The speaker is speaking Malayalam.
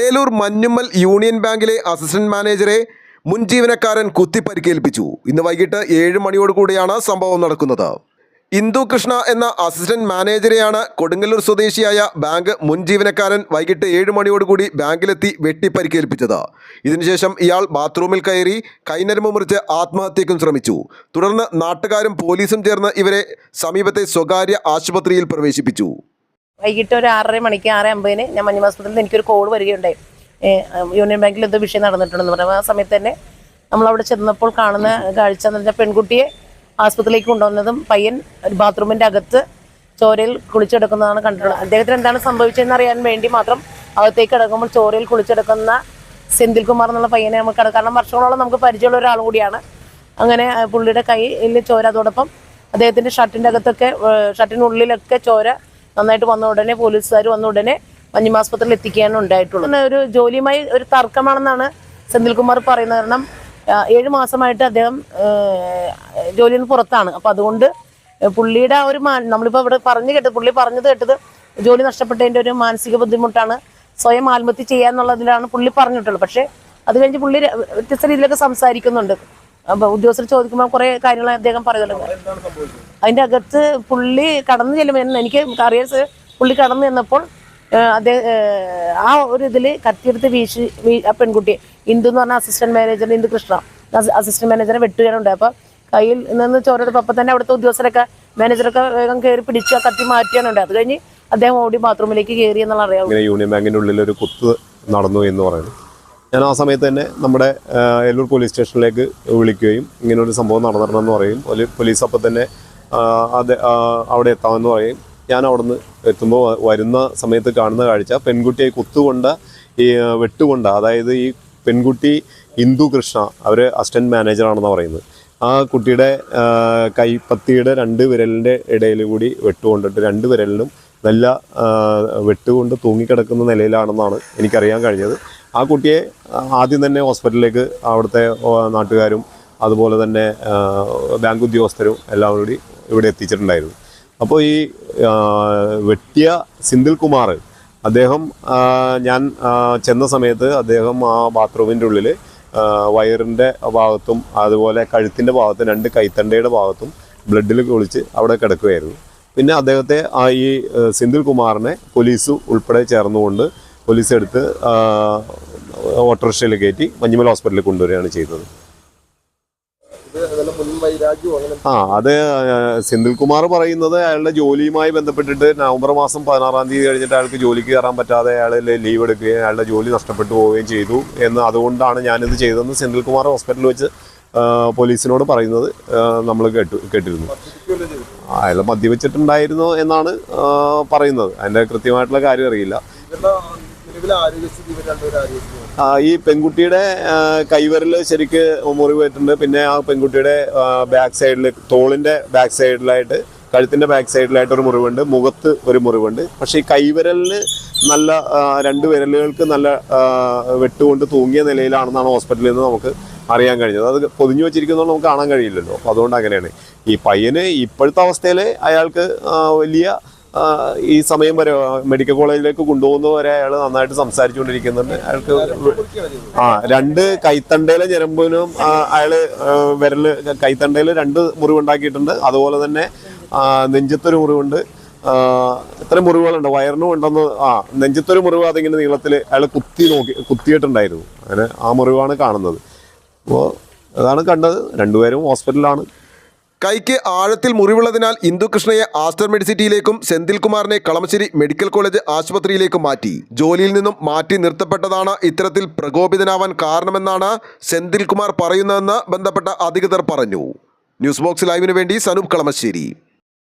ഏലൂർ മഞ്ഞുമ്മൽ യൂണിയൻ ബാങ്കിലെ അസിസ്റ്റന്റ് മാനേജറെ മുൻ ജീവനക്കാരൻ കുത്തിപ്പരിക്കേൽപ്പിച്ചു. ഇന്ന് വൈകിട്ട് ഏഴ് മണിയോട് കൂടിയാണ് സംഭവം നടക്കുന്നത്. ഇന്ദു കൃഷ്ണ എന്ന അസിസ്റ്റന്റ് മാനേജരെയാണ് കൊടുങ്ങല്ലൂർ സ്വദേശിയായ ബാങ്ക് മുൻ ജീവനക്കാരൻ വൈകിട്ട് ഏഴ് മണിയോടുകൂടി ബാങ്കിലെത്തി വെട്ടിപ്പരിക്കേൽപ്പിച്ചത്. ഇതിനുശേഷം ഇയാൾ ബാത്റൂമിൽ കയറി കൈനരമ്പ് മുറിച്ച് ആത്മഹത്യക്കും ശ്രമിച്ചു. തുടർന്ന് നാട്ടുകാരും പോലീസും ചേർന്ന് ഇവരെ സമീപത്തെ സ്വകാര്യ ആശുപത്രിയിൽ പ്രവേശിപ്പിച്ചു. വൈകിട്ട് ഒരു ആറര മണിക്ക് ആറ് അമ്പതിന് ഞാൻ മഞ്ഞ ഹോസ്പിറ്റലിൽ എനിക്കൊരു കോൾ വരികയുണ്ടായി. യൂണിയൻ ബാങ്കിൽ എന്തോ വിഷയം നടന്നിട്ടുണ്ടെന്ന് പറയുമ്പോൾ ആ സമയത്ത് തന്നെ നമ്മൾ അവിടെ ചെന്നപ്പോൾ കാണുന്ന കാഴ്ച എന്ന് പറഞ്ഞാൽ പെൺകുട്ടിയെ ആസ്പത്രിയിലേക്ക് കൊണ്ടുവന്നതും പയ്യൻ ഒരു ബാത്റൂമിന്റെ അകത്ത് ചോരയിൽ കുളിച്ചെടുക്കുന്നതാണ് കണ്ടിട്ടുള്ളത്. അദ്ദേഹത്തിന് എന്താണ് സംഭവിച്ചതെന്ന് അറിയാൻ വേണ്ടി മാത്രം അകത്തേക്ക് കിടക്കുമ്പോൾ ചോരയിൽ കുളിച്ചെടുക്കുന്ന സെന്തിൽ കുമാർ എന്നുള്ള പയ്യനെ നമുക്ക് കിടക്കാം കാരണം വർഷങ്ങളോളം നമുക്ക് പരിചയമുള്ള ഒരാൾ കൂടിയാണ്. അങ്ങനെ പുള്ളിയുടെ കയ്യിൽ ചോര. അതോടൊപ്പം അദ്ദേഹത്തിന്റെ ഷർട്ടിന്റെ അകത്തൊക്കെ ഷർട്ടിനുള്ളിലൊക്കെ ചോര നന്നായിട്ട് വന്ന ഉടനെ പോലീസുകാർ വന്ന ഉടനെ മഞ്ഞുമാസ്പത്രിയിൽ എത്തിക്കുകയാണ് ഉണ്ടായിട്ടുള്ളത് ഒരു ജോലിയുമായി ഒരു തർക്കമാണെന്നാണ് സെന്തിൽകുമാർ പറയുന്നത്. കാരണം ഏഴ് മാസമായിട്ട് അദ്ദേഹം ജോലിയിൽ നിന്ന് പുറത്താണ്. അപ്പൊ അതുകൊണ്ട് പുള്ളിയുടെ ആ ഒരു നമ്മളിപ്പോൾ നമ്മളിപ്പോ ഇവിടെ പറഞ്ഞു കേട്ടത് പുള്ളി പറഞ്ഞത് കേട്ടത് ജോലി നഷ്ടപ്പെട്ടതിന്റെ ഒരു മാനസിക ബുദ്ധിമുട്ടാണ്. സ്വയം ആത്മഹത്യ ചെയ്യാന്നുള്ളതിലാണ് പുള്ളി പറഞ്ഞിട്ടുള്ളത്. പക്ഷേ അത് കഴിഞ്ഞ് പുള്ളി വ്യത്യസ്ത രീതിയിലൊക്കെ സംസാരിക്കുന്നുണ്ട്. ഉദ്യോഗസ്ഥർ ചോദിക്കുമ്പോൾ കുറെ കാര്യങ്ങൾ അദ്ദേഹം പറയുന്നുണ്ട്. അതിന്റെ അകത്ത് പുള്ളി കടന്നു ചെല്ലുമ്പോൾ എനിക്ക് കറിയേഴ്സ് പുള്ളി കടന്നു ചെന്നപ്പോൾ അദ്ദേഹം ആ ഒരു ഇതിൽ കത്തിയെടുത്ത് വീശി ആ പെൺകുട്ടിയെ. ഇന്ദു എന്ന് പറഞ്ഞ assistant manager Indu Krishna. Assistant മാനേജറെ വെട്ടുകയാണുണ്ട്. അപ്പൊ കയ്യിൽ നിന്ന് ചോരയുടെ അപ്പൊ തന്നെ അവിടുത്തെ ഉദ്യോഗസ്ഥരൊക്കെ മാനേജറൊക്കെ വേഗം കയറി പിടിച്ച് ആ കത്തി മാറ്റിയാണുണ്ട്. അത് കഴിഞ്ഞ് അദ്ദേഹം ഓടി ബാത്റൂമിലേക്ക് കയറി എന്നുള്ള അറിയാം യൂണിയൻ ബാങ്കിന്റെ ഉള്ളിൽ ഒരു കുത്ത് നടന്നു എന്ന് പറയുന്നു. ഞാൻ ആ സമയത്ത് തന്നെ നമ്മുടെ എല്ലൂർ പോലീസ് സ്റ്റേഷനിലേക്ക് വിളിക്കുകയും ഇങ്ങനൊരു സംഭവം നടന്നിട്ടുണ്ടെന്ന് പറയും. പോലീ- പോലീസ് അപ്പം തന്നെ അത് അവിടെ എത്താമെന്ന് പറയും. ഞാൻ അവിടുന്ന് എത്തുമ്പോൾ വരുന്ന സമയത്ത് കാണുന്ന കാഴ്ച പെൺകുട്ടിയെ കുത്തുകൊണ്ട ഈ വെട്ടുകൊണ്ട് അതായത് ഈ പെൺകുട്ടി ഇന്ദു കൃഷ്ണ അവർ അസിസ്റ്റന്റ് മാനേജറാണെന്ന് പറയുന്നത്. ആ കുട്ടിയുടെ കൈപ്പത്തിയുടെ രണ്ട് വിരലിന്റെ ഇടയിൽ കൂടി വെട്ടുകൊണ്ടിട്ട് രണ്ട് വിരലിനും നല്ല വെട്ടുകൊണ്ട് തൂങ്ങിക്കിടക്കുന്ന നിലയിലാണെന്നാണ് എനിക്കറിയാൻ കഴിഞ്ഞത്. ആ കുട്ടിയെ ആദ്യം തന്നെ ഹോസ്പിറ്റലിലേക്ക് അവിടുത്തെ നാട്ടുകാരും അതുപോലെ തന്നെ ബാങ്ക് ഉദ്യോഗസ്ഥരും എല്ലാവരും കൂടി ഇവിടെ എത്തിച്ചിട്ടുണ്ടായിരുന്നു. അപ്പോൾ ഈ വെട്ടിയ സിന്ധിൽ കുമാർ അദ്ദേഹം ഞാൻ ചെന്ന സമയത്ത് അദ്ദേഹം ആ ബാത്റൂമിന്റെ ഉള്ളിൽ വയറിന്റെ ഭാഗത്തും അതുപോലെ കഴുത്തിന്റെ ഭാഗത്തും രണ്ട് കൈത്തണ്ടയുടെ ഭാഗത്തും ബ്ലഡിൽ കുളിച്ച് അവിടെ കിടക്കുകയായിരുന്നു. പിന്നെ അദ്ദേഹത്തെ ആ ഈ സിന്ധിൽ കുമാറിനെ പോലീസ് ഉൾപ്പെടെ ചേർന്നുകൊണ്ട് പോലീസ് എടുത്ത് ഓട്ടോറിക്ഷയിൽ കയറ്റി മഞ്ഞുമല ഹോസ്പിറ്റലിൽ കൊണ്ടുവരികയാണ് ചെയ്തത്. ആ അത് ഏഹ്, സെന്തിൽ കുമാർ പറയുന്നത് അയാളുടെ ജോലിയുമായി ബന്ധപ്പെട്ടിട്ട് നവംബർ മാസം പതിനാറാം തീയതി കഴിഞ്ഞിട്ട് അയാൾക്ക് ജോലിക്ക് കയറാൻ പറ്റാതെ അയാൾ ലീവ് എടുക്കുകയും അയാളുടെ ജോലി നഷ്ടപ്പെട്ടു പോവുകയും ചെയ്തു എന്ന് അതുകൊണ്ടാണ് ഞാനിത് ചെയ്തതെന്ന് സെന്തിൽ കുമാർ ഹോസ്പിറ്റലിൽ വെച്ച് പോലീസിനോട് പറയുന്നത് നമ്മൾ കേട്ടു കേട്ടിരുന്നു. അയാൾ മദ്യവെച്ചിട്ടുണ്ടായിരുന്നു എന്നാണ് പറയുന്നത്. അതിന്റെ കൃത്യമായിട്ടുള്ള കാര്യം അറിയില്ല. ഈ പെൺകുട്ടിയുടെ ആ, കൈവിരൽ ശരിക്ക് മുറിവേറ്റുണ്ട് പിന്നെ ആ പെൺകുട്ടിയുടെ ബാക്ക് സൈഡിൽ തോളിന്റെ ബാക്ക് സൈഡിലായിട്ട് കഴുത്തിന്റെ ബാക്ക് സൈഡിലായിട്ട് ഒരു മുറിവുണ്ട്. മുഖത്ത് ഒരു മുറിവുണ്ട്. പക്ഷെ ഈ കൈവിരലിന് നല്ല രണ്ട് വിരലുകൾക്ക് നല്ല വെട്ടുകൊണ്ട് തൂങ്ങിയ നിലയിലാണെന്നാണ് ഹോസ്പിറ്റലിൽ നിന്ന് നമുക്ക് അറിയാൻ കഴിഞ്ഞത്. അത് പൊതിഞ്ഞു വെച്ചിരിക്കുന്നതുകൊണ്ട് നമുക്ക് കാണാൻ കഴിയില്ലല്ലോ. അപ്പോൾ അതുകൊണ്ട് അങ്ങനെയാണ്. ഈ പയ്യന് ഇപ്പോഴത്തെ അവസ്ഥയിൽ അയാൾക്ക് വലിയ ഈ സമയം വരെ മെഡിക്കൽ കോളേജിലേക്ക് കൊണ്ടുപോകുന്നത് വരെ അയാൾ നന്നായിട്ട് സംസാരിച്ചുകൊണ്ടിരിക്കുന്നുണ്ട്. അയാൾക്ക് ആ രണ്ട് കൈത്തണ്ടയിലെ ഞരമ്പിനും അയാൾ വിരൽ കൈത്തണ്ടയിൽ രണ്ട് മുറിവുണ്ടാക്കിയിട്ടുണ്ട്. അതുപോലെ തന്നെ നെഞ്ചത്തൊരു മുറിവുണ്ട്. എത്ര മുറിവുകളുണ്ട്? വയറിനും ഉണ്ടെന്ന് ആ നെഞ്ചത്തൊരു മുറിവ് അതിങ്ങനെ നീളത്തിൽ അയാൾ കുത്തി നോക്കി കുത്തിയിട്ടുണ്ടായിരുന്നു. അങ്ങനെ ആ മുറിവാണ് കാണുന്നത്. അപ്പോൾ അതാണ് കണ്ടത്. രണ്ടുപേരും ഹോസ്പിറ്റലിലാണ്. കൈക്ക് ആഴത്തിൽ മുറിവുള്ളതിനാൽ ഇന്ദുകൃഷ്ണയെ ആസ്റ്റർ മെഡിസിറ്റിയിലേക്കും സെന്തിൽകുമാറിനെ കളമശ്ശേരി മെഡിക്കൽ കോളേജ് ആശുപത്രിയിലേക്കും മാറ്റി. ജോലിയിൽ നിന്നും മാറ്റി നിർത്തപ്പെട്ടതാണ് ഇത്തരത്തിൽ പ്രകോപിതനാവാൻ കാരണമെന്നാണ് സെന്തിൽകുമാർ പറയുന്നതെന്ന് ബന്ധപ്പെട്ട അധികൃതർ പറഞ്ഞു. ന്യൂസ് ബോക്സ് ലൈവിന് വേണ്ടി സനൂപ് കളമശ്ശേരി.